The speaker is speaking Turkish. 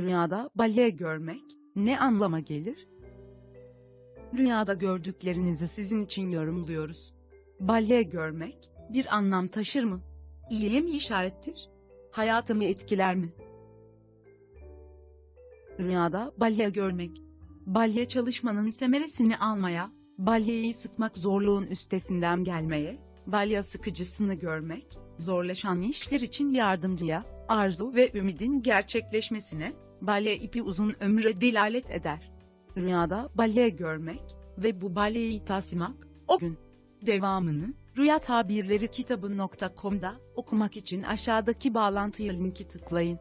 Rüyada balya görmek ne anlama gelir? Rüyada gördüklerinizi sizin için yorumluyoruz. Balya görmek bir anlam taşır mı? İyiye mi işarettir? Hayatımı etkiler mi? Rüyada balya görmek. Balya çalışmanın semeresini almaya, balyayı sıkmak zorluğun üstesinden gelmeye, balya sıkıcısını görmek, zorlaşan işler için yardımcıya, arzu ve ümidin gerçekleşmesine, balya ipi uzun ömre delalet eder. Rüyada balya görmek ve bu balyayı tasmak, o gün. Devamını, Rüya Tabirleri kitabı.com'da okumak için aşağıdaki bağlantıya linki tıklayın.